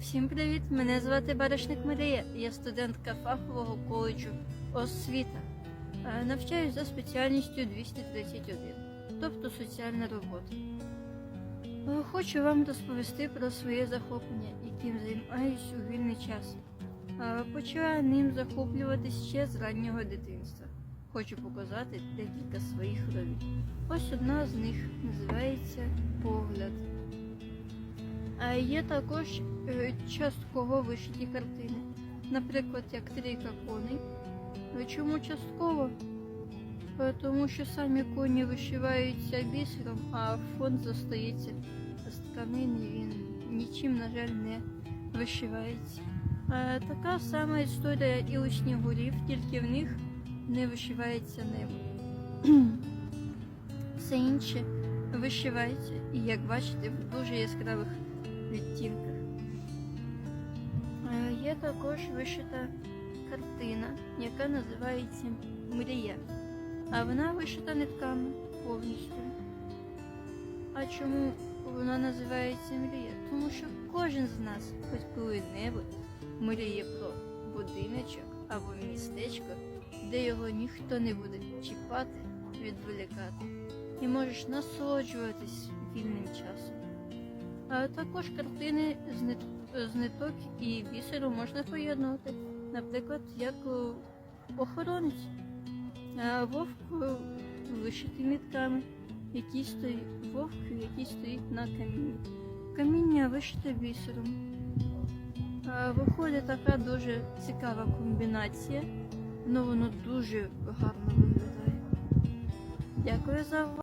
Всім привіт! Мене звати Баришник Марія. Я студентка фахового коледжу освіта. Е, Навчаюсь за спеціальністю 231, тобто соціальна робота. Е, Хочу вам розповісти про своє захоплення, яким займаюсь у вільний час. Е, Почала ним захоплюватись ще з раннього дитинства. Хочу показати декілька своїх робіт. Ось одна з них називається Погляд. А є також е, частково вишиті картини. Наприклад, як трійка коней. Е, Чому частково? Е, Тому що самі коні вишиваються бісером, а фон зостається з тканини, він нічим, на жаль, не вишивається. Е, Така сама історія і у снігурів, тільки в них не вишивається небо. Все інше вишивається, і як бачите, в дуже яскравих відтінках. Е, Є також вишита картина, яка називається Мрія. А вона вишита нитками повністю. А чому вона називається Мрія? Тому що кожен з нас хоч коли-небудь мріє про будиночок або містечко, де його ніхто не буде чіпати, відволікати. І можеш насолоджуватись вільним часом. Також картини з, ниток і бісеру можна поєднувати. Наприклад, як охоронець. Вовк о, вишитий нитками, який стоїть вовк, який стоїть на камінні. Каміння вишите бісером. Виходить така дуже цікава комбінація, ну воно дуже гарно виглядає. Дякую за увагу.